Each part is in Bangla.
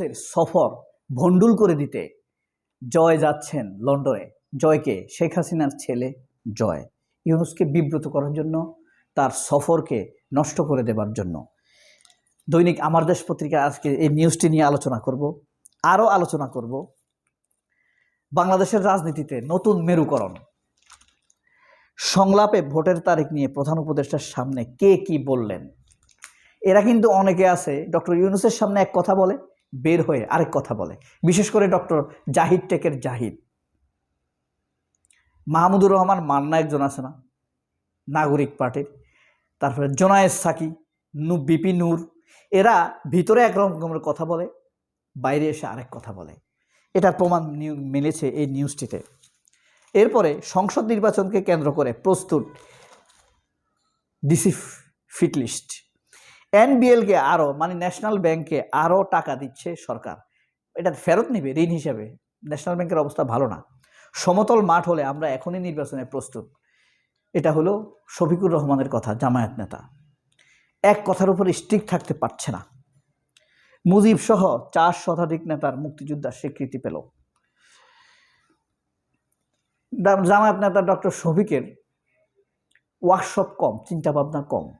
ইউনুসের সফর ভণ্ডুল করে দিতে জয় যাচ্ছেন লন্ডনে। জয়কে শেখ হাসিনার ছেলে জয়। ইউনুসকে বিব্রত করার জন্য, তার সফরকে নষ্ট করে দেবার জন্য। দৈনিক আমার দেশ পত্রিকা আজকে এই নিউজটি নিয়ে আলোচনা করব। আরও আলোচনা করব বাংলাদেশের রাজনীতিতে নতুন মেরুকরণ। সংলাপে ভোটের তারিখ নিয়ে প্রধান উপদেষ্টার সামনে কে কি বললেন? এরা কিন্তু অনেকে আছে, ডক্টর ইউনুসের সামনে এক কথা বলে বের হয়ে আরেক কথা বলে। বিশেষ করে ডক্টর জাহিদ টেকের জাহিদ। মাহমুদুর রহমান মান্না একজন আছে না? নাগরিক পার্টির। তারপরে জোনায়েদ সাকি, নু, বিপি নূর। এরা ভিতরে এক রকমের কথা বলে, বাইরে এসে আরেক কথা বলে। এটার প্রমাণ মিলেছে এই নিউজটিতে। এরপরে সংসদ নির্বাচনকে কেন্দ্র করে প্রস্তুত ডিসি ফিটলিস্ট এনবিএলকে আরও মানে ন্যাশনাল ব্যাংকে আরও টাকা দিচ্ছে সরকার। এটা ফেরত নিবে, ঋণ হিসাবে। ন্যাশনাল ব্যাংকের অবস্থা ভালো না। সমতল মাঠ হলে আমরা এখনই নির্বাচনে প্রস্তুত। এটা হলো শফিকুর রহমানের কথা, জামায়াত নেতা। এক কথার উপর স্টিক থাকতে পারছে না। মুজিব সহ চার শতাধিক নেতার মুক্তিযোদ্ধার স্বীকৃতি পেল। জামায়াত নেতা ডক্টর শফিকের ওয়ার্কশপ কম, চিন্তাভাবনা কম।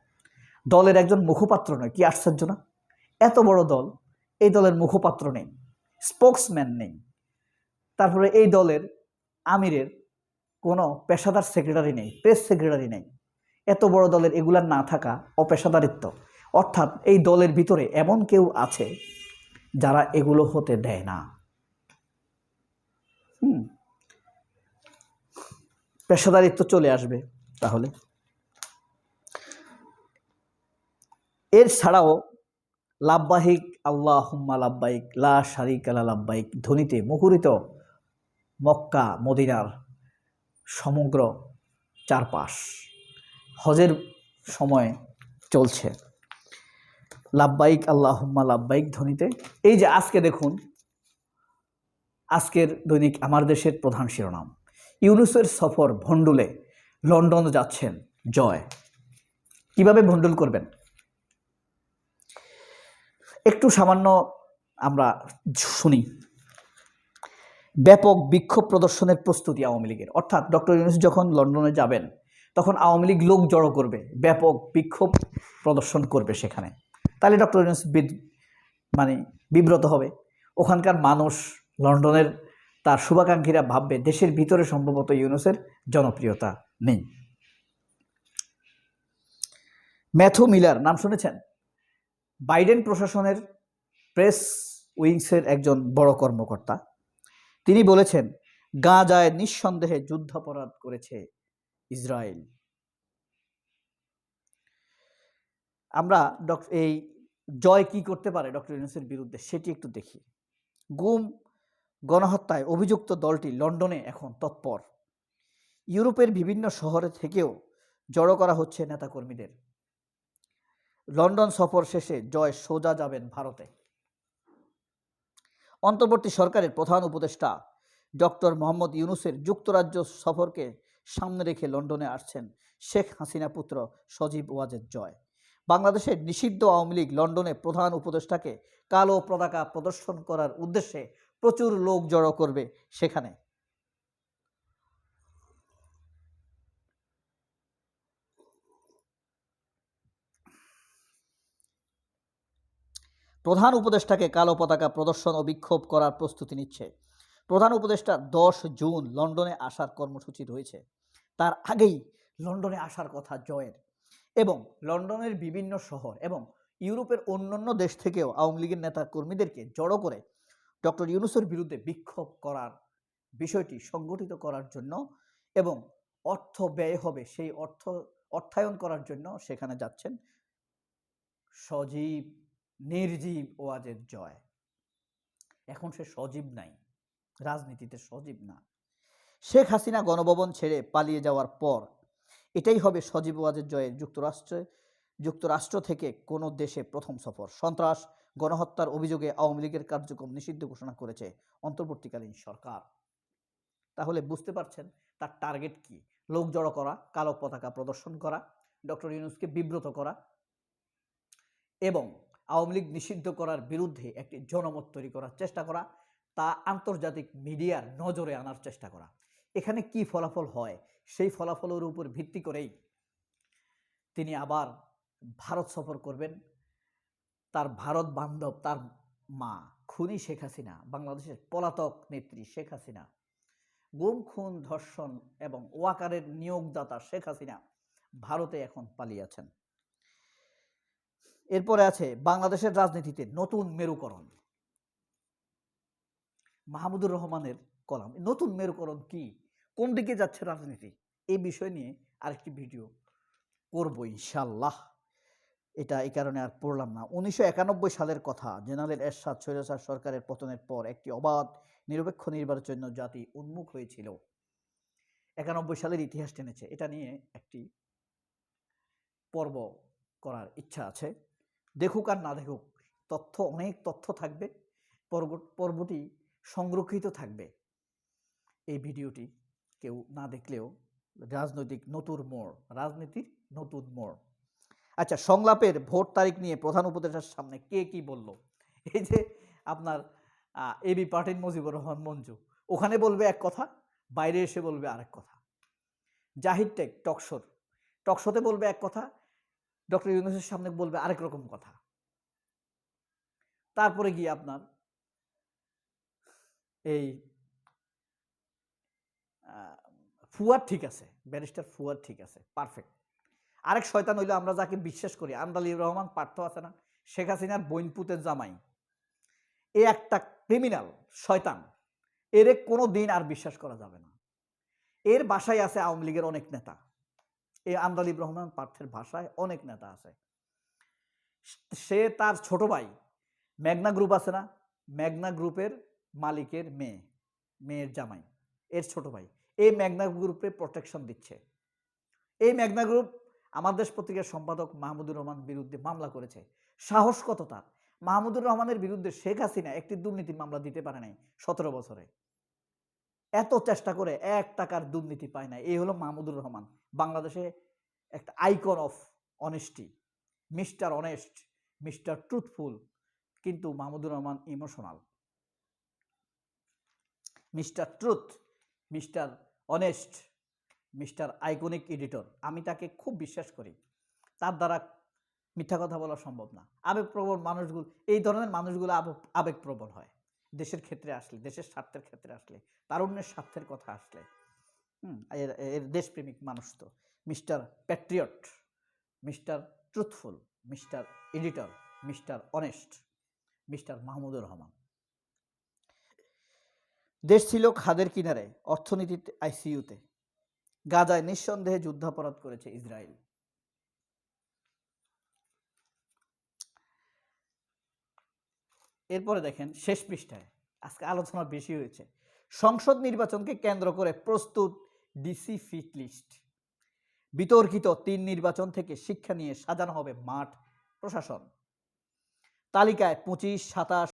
দলের একজন মুখপাত্র নয়, কি আশ্চর্য না? এত বড় দল, এই দলের মুখপাত্র নেই স্পোক্সম্যান নেই। তারপরে এই দলের আমিরের কোনো পেশাদার সেক্রেটারি নেই প্রেস সেক্রেটারি নেই। এত বড় দলের এগুলার না থাকা অপেশাদারিত্ব। অর্থাৎ এই দলের ভিতরে এমন কেউ আছে যারা এগুলো হতে দেয় না। হুম। পেশাদারিত্ব চলে আসবে তাহলে। এর ছাড়াও লাভবাহিক আল্লাহ হুম্মা লাভবাহিক লা শারিক আলা লাভবাহিক ধ্বনিতে মুখরিত মক্কা, মদিনার সমগ্র চারপাশ হজের সময় চলছে। লাভবাহিক আল্লাহ হুম্মা লাভবাহিক ধ্বনিতে। এই যে আজকে দেখুন, আজকের দৈনিক আমার দেশের প্রধান শিরোনাম। ইউনুসের সফর ভণ্ডুলে লন্ডন যাচ্ছেন জয়। কীভাবে ভণ্ডুল করবেন? একটু সামান্য আমরা শুনি। ব্যাপক বিক্ষোভ প্রদর্শনের প্রস্তুতি আওয়ামী লীগের। অর্থাৎ ডক্টর ইউনুস যখন লন্ডনে যাবেন, তখন আওয়ামী লীগ লোক জড়ো করবে, ব্যাপক বিক্ষোভ প্রদর্শন করবে সেখানে। তাহলে ডক্টর ইউনুস মানে বিব্রত হবে। ওখানকার মানুষ লন্ডনের তার শুভাকাঙ্ক্ষীরা ভাববে, দেশের ভিতরে সম্ভবত ইউনুসের জনপ্রিয়তা নেই। ম্যাথু মিলার, নাম শুনেছেন? বাইডেন প্রশাসনের প্রেস উইংসের একজন বড় কর্মকর্তা। তিনি বলেছেন, গাঁজায় নিঃসন্দেহে যুদ্ধাপরাধ করেছে ইসরায়েল। আমরা এই জয় কি করতে পারে ডক্টর ইউনুসের বিরুদ্ধে সেটি একটু দেখি। গুম, গণহত্যায় অভিযুক্ত দলটি লন্ডনে এখন তৎপর। ইউরোপের বিভিন্ন শহরে থেকেও জড়ো করা হচ্ছে নেতাকর্মীদের। লন্ডন সফর শেষে জয় সোজা যাবেন ভারতে। অন্তর্বর্তী সরকারের প্রধান উপদেষ্টা ডক্টর মোহাম্মদ ইউনুসের যুক্তরাজ্য সফরকে সামনে রেখে লন্ডনে আসছেন শেখ হাসিনা পুত্র সজীব ওয়াজেদ জয়। বাংলাদেশের নিষিদ্ধ আওয়ামী লীগ লন্ডনে প্রধান উপদেষ্টাকে কালো পতাকা প্রদর্শন করার উদ্দেশ্যে প্রচুর লোক জড়ো করবে সেখানে। প্রধান উপদেষ্টাকে কালো পতাকা প্রদর্শন ও বিক্ষোভ করার প্রস্তুতি নিচ্ছে। প্রধান উপদেষ্টা দশ জুন লন্ডনে আসার কর্মসূচি রয়েছে। তার আগেই লন্ডনে আসার কথা জয়ের। এবং লন্ডনের বিভিন্ন শহর এবং ইউরোপের অন্যান্য দেশ থেকেও আওয়ামী লীগের নেতা কর্মীদেরকে জড়ো করে ডক্টর ইউনুসের বিরুদ্ধে বিক্ষোভ করার বিষয়টি সংগঠিত করার জন্য এবং অর্থ ব্যয় হবে সেই অর্থ অর্থায়ন করার জন্য সেখানে যাচ্ছেন সজীব নির্জীব ওয়াজের জয়। এখন সে সজীব নাই, রাজনীতিতে সজীব না। শেখ হাসিনা গণভবন ছেড়ে পালিয়ে যাওয়ার পর এটাই হবে সজীব ওয়াজের জয়ে যুক্তরাষ্ট্রে, যুক্তরাষ্ট্র থেকে কোনো দেশে প্রথম সফর। সন্ত্রাস, গণহত্যার অভিযোগে আওয়ামী লীগের কার্যক্রম নিষিদ্ধ ঘোষণা করেছে অন্তর্বর্তীকালীন সরকার। তাহলে বুঝতে পারছেন তার টার্গেট কি? লোক জড়ো করা, কালো পতাকা প্রদর্শন করা, ডক্টর ইউনুসকে বিব্রত করা এবং আওয়ামী লীগ নিষিদ্ধ করার বিরুদ্ধে একটি জনমত তৈরি করার চেষ্টা করা, তা আন্তর্জাতিক মিডিয়ার নজরে আনার চেষ্টা করা। এখানে কি ফলাফল হয়? সেই ফলাফলের উপর ভিত্তি করেই তিনি আবার ভারত সফর করবেন। তার ভারত বান্ধব, তার মা খুনি শেখ হাসিনা, বাংলাদেশের পলাতক নেত্রী শেখ হাসিনা, গুম, খুন, ধর্ষণ এবং ওয়াকারের নিয়োগদাতা শেখ হাসিনা ভারতে এখন পালিয়েছেন এরপরে আছে বাংলাদেশের রাজনীতিতে নতুন মেরুকরণ। মাহমুদুর রহমানের কলাম, নতুন মেরুকরণ কি? কোন দিকে যাচ্ছে রাজনীতি? এই বিষয় নিয়ে আরেকটি ভিডিও করব ইনশাল্লাহ এটা এই কারণে আর পড়লাম না। উনিশশো একানব্বই সালের কথা, জেনারেল এরশাদ সৈরাসার সরকারের পতনের পর একটি অবাধ, নিরপেক্ষ নির্বাচনের জন্য জাতি উন্মুখ হয়েছিল। একানব্বই সালের ইতিহাস টেনেছে। এটা নিয়ে একটি পর্ব করার ইচ্ছা আছে। দেখুক আর না দেখুক, তথ্য, অনেক তথ্য থাকবে, পর্ব- পর্বটি সংরক্ষিত থাকবে। এই ভিডিওটি কেউ না দেখলেও রাজনৈতিক নতুন মোড়, রাজনীতির নতুন মোড়। আচ্ছা সংলাপের ভোট তারিখ নিয়ে প্রধান উপদেষ্টার সামনে কে কি বলল? এই যে আপনার এবি পার্টিন মুজিবুর রহমান মঞ্জু, ওখানে বলবে এক কথা, বাইরে এসে বলবে আরেক কথা। জাহিদ টেক, টকশোর, টকশোতে বলবে এক কথা ডক্টর ইউনুসের সামনে বলবে আরেক রকম কথা। তারপরে গিয়ে আপনার এই ফুয়াদ ঠিক আছে, ব্যারিস্টার ফুয়াদ ঠিক আছে পারফেক্ট আরেক শয়তান হইলে আমরা যাকে বিশ্বাস করি আন্দালির রহমান পার্থ আছে না, শেখ হাসিনার বইনপুতের জামাই। এ একটা ক্রিমিনাল শয়তান, এর কোনো দিন আর বিশ্বাস করা যাবে না। এর বাসায় আছে আওয়ামী লীগের অনেক নেতা। এই আমদালিব রহমান পার্থের ভাষায় অনেক নেতা আছে। সে তার ছোট ভাই, মেঘনা গ্রুপ আছে না? মেঘনা গ্রুপের মালিকের মেয়ে, মেয়ের জামাই, এর ছোট ভাই। এই মেঘনা গ্রুপে প্রোটেকশন দিচ্ছে। এই মেঘনা গ্রুপ আমার দেশ পত্রিকার সম্পাদক মাহমুদুর রহমান বিরুদ্ধে মামলা করেছে। সাহস কত তার? মাহমুদুর রহমানের বিরুদ্ধে শেখ হাসিনা একটি দুর্নীতি মামলা দিতে পারে নাই সতেরো বছরে। এত চেষ্টা করে এক টাকার দুর্নীতি পায় না এই হলো মাহমুদুর রহমান। বাংলাদেশে একটা icon of honesty Mister honest Mister truthful কিন্তু Mahmudur Rahman emotional Mister truth Mister honest Mister iconic editor আমি তাকে খুব বিশ্বাস করি। তার দ্বারা মিথ্যা কথা বলা সম্ভব না। আবেগপ্রবণ মানুষগুলো, এই ধরনের মানুষগুলো আবেগ- আবেগপ্রবণ হয়। দেশের ক্ষেত্রে আসলে, দেশের স্বার্থের ক্ষেত্রে আসলে, তারুণ্যের স্বার্থের কথা আসলে। এর দেশপ্রেমিক মানুষ তো। Mister patriot, Mister truthful, Mister editor, Mister honest, Mister Mahmudur Rahman. দেশ ছিল খাদের কিনারে, অর্থনীতিতে, আইসিইউতে। গাজায় নিঃসন্দেহে যুদ্ধাপরাধ করেছে ইসরায়েল। এরপরে দেখেন, শেষ পৃষ্ঠায়, আজকে আলোচনা বেশি হয়েছে। সংসদ নির্বাচনকে কেন্দ্র করে প্রস্তুত ডিসি ফিট লিস্ট। বিতর্কিত তিন নির্বাচন থেকে শিক্ষা নিয়ে সাজানো হবে মাঠ প্রশাসন। তালিকায় পঁচিশ, সাতাশ